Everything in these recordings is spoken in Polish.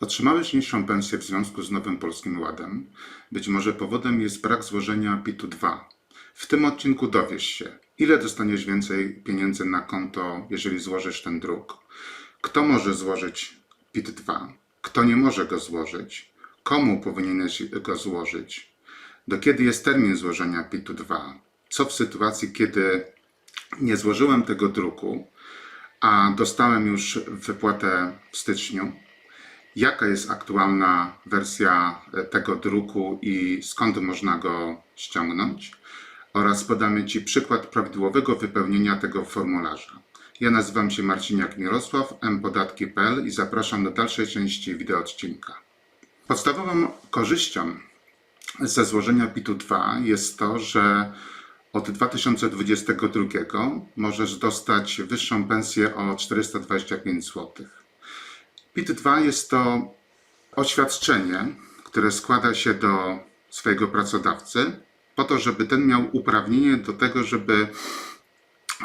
Otrzymałeś niższą pensję w związku z Nowym Polskim Ładem. Być może powodem jest brak złożenia PIT-2. W tym odcinku dowiesz się, ile dostaniesz więcej pieniędzy na konto, jeżeli złożysz ten druk. Kto może złożyć PIT-2? Kto nie może go złożyć? Komu powinieneś go złożyć? Do kiedy jest termin złożenia PIT-2? Co w sytuacji, kiedy nie złożyłem tego druku, a dostałem już wypłatę w styczniu? Jaka jest aktualna wersja e, tego druku i skąd można go ściągnąć? Oraz podamy Ci przykład prawidłowego wypełnienia tego formularza. Ja nazywam się Marciniak Mirosław, mpodatki.pl i zapraszam do dalszej części wideo odcinka. Podstawową korzyścią ze złożenia PIT-2 jest to, że od 2022 możesz dostać wyższą pensję o 425 zł. PIT-2 jest to oświadczenie, które składa się do swojego pracodawcy po to, żeby ten miał uprawnienie do tego, żeby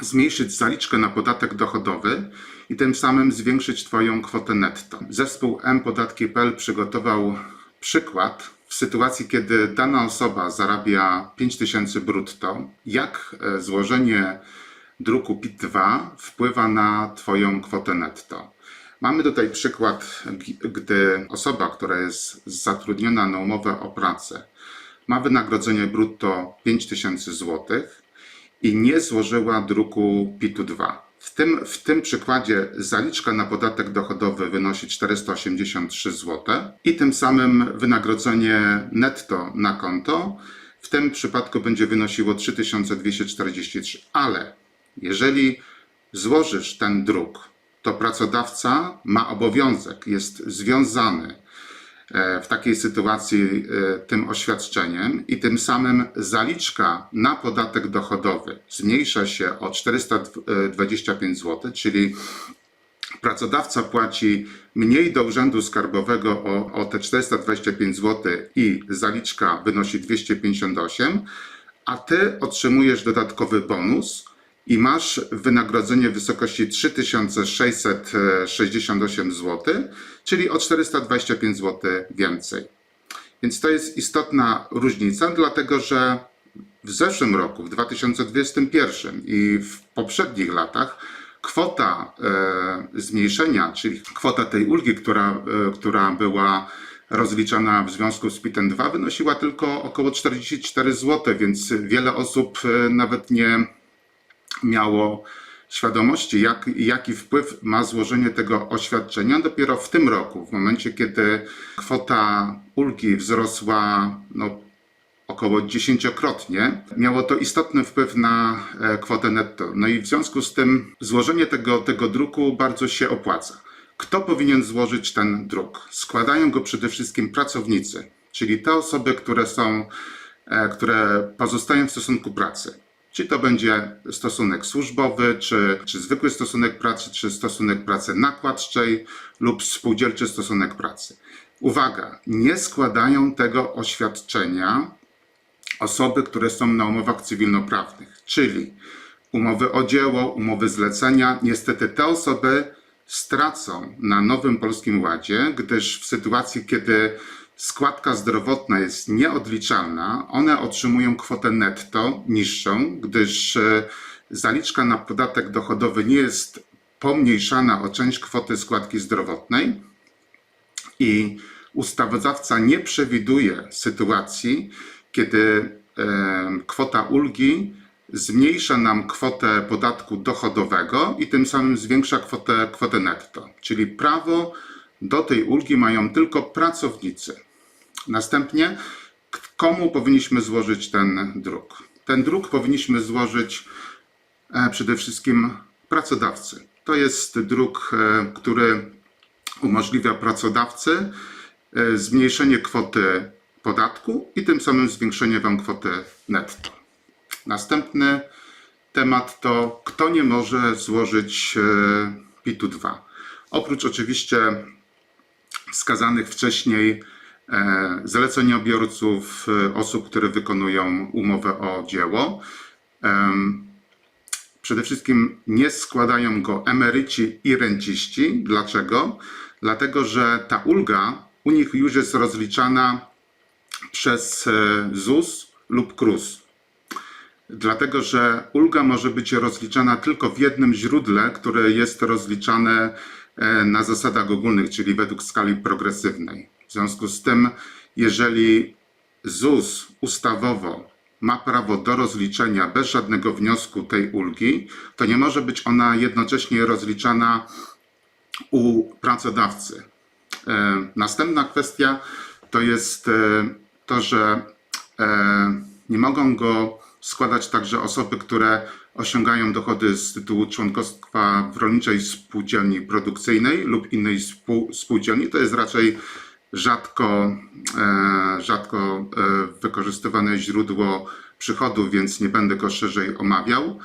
zmniejszyć zaliczkę na podatek dochodowy i tym samym zwiększyć Twoją kwotę netto. Zespół mpodatki.pl przygotował przykład w sytuacji, kiedy dana osoba zarabia 5000 brutto, jak e, złożenie druku PIT-2 wpływa na Twoją kwotę netto. Mamy tutaj przykład, gdy osoba, która jest zatrudniona na umowę o pracę, ma wynagrodzenie brutto 5000 zł i nie złożyła druku PIT-2. W tym, w tym przykładzie zaliczka na podatek dochodowy wynosi 483 zł i tym samym wynagrodzenie netto na konto w tym przypadku będzie wynosiło 3243. Ale jeżeli złożysz ten druk, to pracodawca ma obowiązek, jest związany e, w takiej sytuacji e, tym oświadczeniem i tym samym zaliczka na podatek dochodowy zmniejsza się o 425 zł, czyli pracodawca płaci mniej do urzędu skarbowego o, o te 425 zł i zaliczka wynosi 258, a ty otrzymujesz dodatkowy bonus i masz wynagrodzenie w wysokości 3668 zł, czyli o 425 zł więcej. Więc to jest istotna różnica, dlatego że w zeszłym roku, w 2021 i w poprzednich latach, kwota e, zmniejszenia, czyli kwota tej ulgi, która, e, która była rozliczana w związku z PIT 2 wynosiła tylko około 44 zł, więc wiele osób e, nawet nie miało świadomości, jak, jaki wpływ ma złożenie tego oświadczenia dopiero w tym roku, w momencie, kiedy kwota ulgi wzrosła no, około dziesięciokrotnie, miało to istotny wpływ na e, kwotę netto. No i w związku z tym złożenie tego, tego druku bardzo się opłaca. Kto powinien złożyć ten druk? Składają go przede wszystkim pracownicy, czyli te osoby, które są, e, które pozostają w stosunku pracy. Czy to będzie stosunek służbowy, czy, czy zwykły stosunek pracy, czy stosunek pracy nakładczej lub spółdzielczy stosunek pracy. Uwaga, nie składają tego oświadczenia osoby, które są na umowach cywilnoprawnych, czyli umowy o dzieło, umowy zlecenia. Niestety te osoby stracą na Nowym Polskim Ładzie, gdyż w sytuacji, kiedy składka zdrowotna jest nieodliczalna, one otrzymują kwotę netto niższą, gdyż e, zaliczka na podatek dochodowy nie jest pomniejszana o część kwoty składki zdrowotnej i ustawodawca nie przewiduje sytuacji, kiedy e, kwota ulgi zmniejsza nam kwotę podatku dochodowego i tym samym zwiększa kwotę, kwotę netto. Czyli prawo do tej ulgi mają tylko pracownicy. Następnie, komu powinniśmy złożyć ten druk? Ten druk powinniśmy złożyć e, przede wszystkim pracodawcy. To jest druk, e, który umożliwia pracodawcy e, zmniejszenie kwoty podatku i tym samym zwiększenie Wam kwoty netto. Następny temat to, kto nie może złożyć e, PIT-2. Oprócz oczywiście wskazanych wcześniej e, zleceniobiorców, e, osób, które wykonują umowę o dzieło. Przede wszystkim nie składają go emeryci i renciści. Dlaczego? dlatego że ta ulga u nich już jest rozliczana przez e, ZUS lub KRUS. Dlatego, że ulga może być rozliczana tylko w jednym źródle, które jest rozliczane na zasadach ogólnych, czyli według skali progresywnej. W związku z tym, jeżeli ZUS ustawowo ma prawo do rozliczenia bez żadnego wniosku tej ulgi, to nie może być ona jednocześnie rozliczana u pracodawcy. E, Następna kwestia to jest e, to, że e, nie mogą go składać także osoby, które osiągają dochody z tytułu członkostwa w rolniczej spółdzielni produkcyjnej lub innej spół, spółdzielni. To jest raczej rzadko, e, rzadko e, wykorzystywane źródło przychodów, więc nie będę go szerzej omawiał.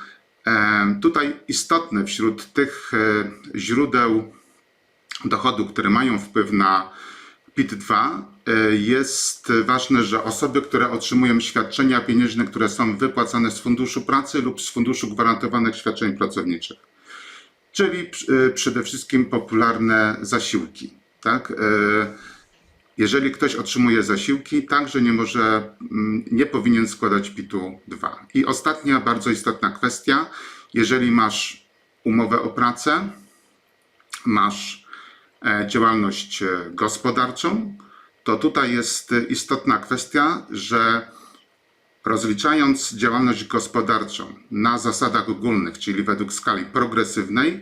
E, Tutaj istotne wśród tych źródeł dochodu, które mają wpływ na PIT-2, e, jest ważne, że osoby, które otrzymują świadczenia pieniężne, które są wypłacane z Funduszu Pracy lub z Funduszu Gwarantowanych Świadczeń Pracowniczych, czyli e, przede wszystkim popularne zasiłki. Tak? E, Jeżeli ktoś otrzymuje zasiłki, także nie może, mm, nie powinien składać PIT-u 2. I ostatnia bardzo istotna kwestia, jeżeli masz umowę o pracę, masz e, działalność e, gospodarczą, to tutaj jest istotna kwestia, że rozliczając działalność gospodarczą na zasadach ogólnych, czyli według skali progresywnej,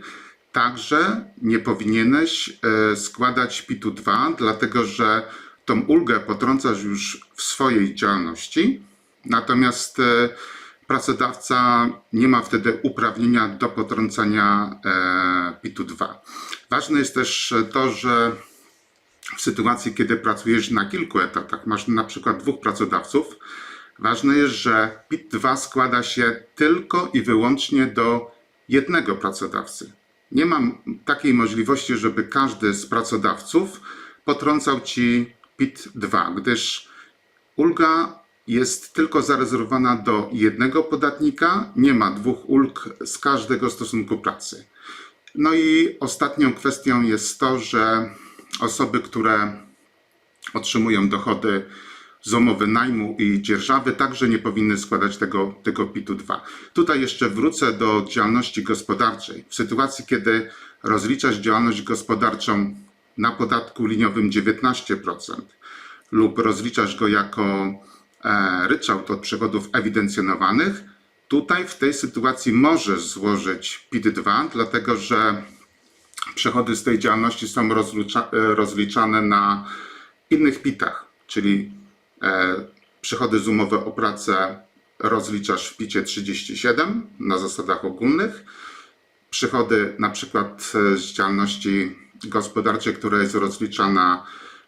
także nie powinieneś e, składać PIT-u 2, dlatego że tą ulgę potrącasz już w swojej działalności, natomiast e, pracodawca nie ma wtedy uprawnienia do potrącania e, PIT-u 2. Ważne jest też to, że w sytuacji, kiedy pracujesz na kilku etatach, masz na przykład dwóch pracodawców, ważne jest, że PIT-2 składa się tylko i wyłącznie do jednego pracodawcy. Nie mam takiej możliwości, żeby każdy z pracodawców potrącał ci PIT-2, gdyż ulga jest tylko zarezerwowana do jednego podatnika, nie ma dwóch ulg z każdego stosunku pracy. No i ostatnią kwestią jest to, że osoby, które otrzymują dochody z umowy najmu i dzierżawy, także nie powinny składać tego, tego PIT-u 2. Tutaj jeszcze wrócę do działalności gospodarczej. W sytuacji, kiedy rozliczasz działalność gospodarczą na podatku liniowym 19% lub rozliczasz go jako e, ryczałt od przychodów ewidencjonowanych, tutaj w tej sytuacji możesz złożyć PIT-2, dlatego że przychody z tej działalności są rozlicza, e, rozliczane na innych PIT-ach, czyli e, przychody z umowy o pracę rozliczasz w PIT-cie 37 na zasadach ogólnych, przychody na przykład e, z działalności gospodarczej, która jest rozliczana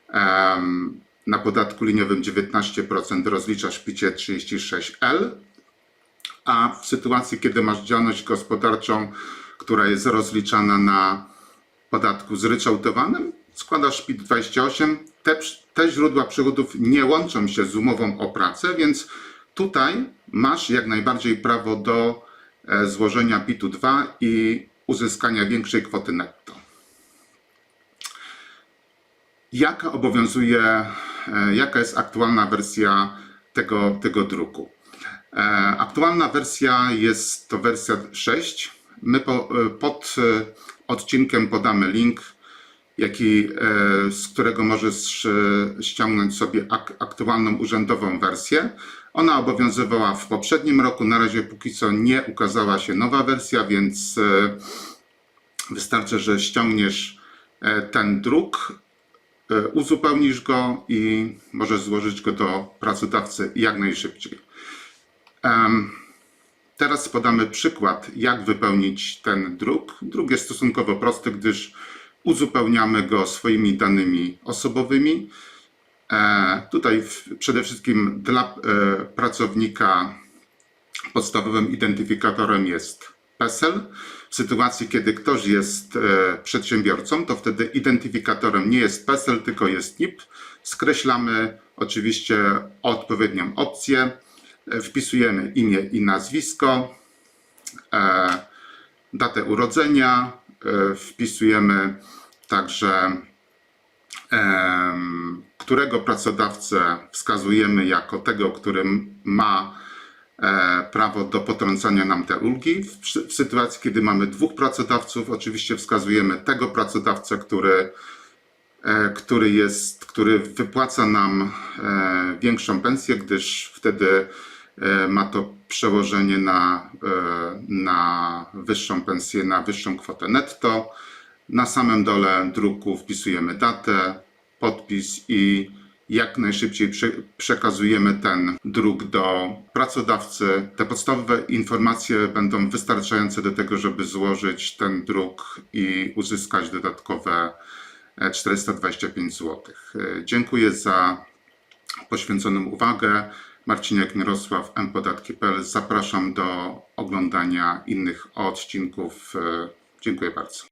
em, na podatku liniowym 19% rozliczasz w PIT-cie 36L, a w sytuacji, kiedy masz działalność gospodarczą, która jest rozliczana na podatku zryczałtowanym, składasz PIT 28. Te, te źródła przychodów nie łączą się z umową o pracę, więc tutaj masz jak najbardziej prawo do e, złożenia PIT-u 2 i uzyskania większej kwoty netto. Jaka obowiązuje, e, jaka jest aktualna wersja tego, tego druku? E, Aktualna wersja jest to wersja 6. My po, pod odcinkiem podamy link, jaki, e, z którego możesz e, ściągnąć sobie ak- aktualną urzędową wersję. Ona obowiązywała w poprzednim roku. Na razie póki co nie ukazała się nowa wersja, więc e, wystarczy, że ściągniesz ten druk, uzupełnisz go i możesz złożyć go do pracodawcy jak najszybciej. Em, Teraz podamy przykład, jak wypełnić ten druk. Druk jest stosunkowo prosty, gdyż uzupełniamy go swoimi danymi osobowymi. E, Tutaj przede wszystkim dla e, pracownika podstawowym identyfikatorem jest PESEL. W sytuacji, kiedy ktoś jest e, przedsiębiorcą, to wtedy identyfikatorem nie jest PESEL, tylko jest NIP. Skreślamy oczywiście odpowiednią opcję, wpisujemy imię i nazwisko, e, datę urodzenia, e, wpisujemy także którego pracodawcę wskazujemy jako tego, którym ma e, prawo do potrącania nam te ulgi. W, sytuacji, kiedy mamy dwóch pracodawców, oczywiście wskazujemy tego pracodawcę, który, e, który, jest, który wypłaca nam e, większą pensję, gdyż wtedy e, ma to przełożenie na, e, na wyższą pensję, na wyższą kwotę netto. Na samym dole druku wpisujemy datę, podpis i jak najszybciej prze- przekazujemy ten druk do pracodawcy. Te podstawowe informacje będą wystarczające do tego, żeby złożyć ten druk i uzyskać dodatkowe e, 425 zł. E, Dziękuję za poświęconą uwagę. Marciniak Mirosław, mpodatki.pl. Zapraszam do oglądania innych odcinków. E, Dziękuję bardzo.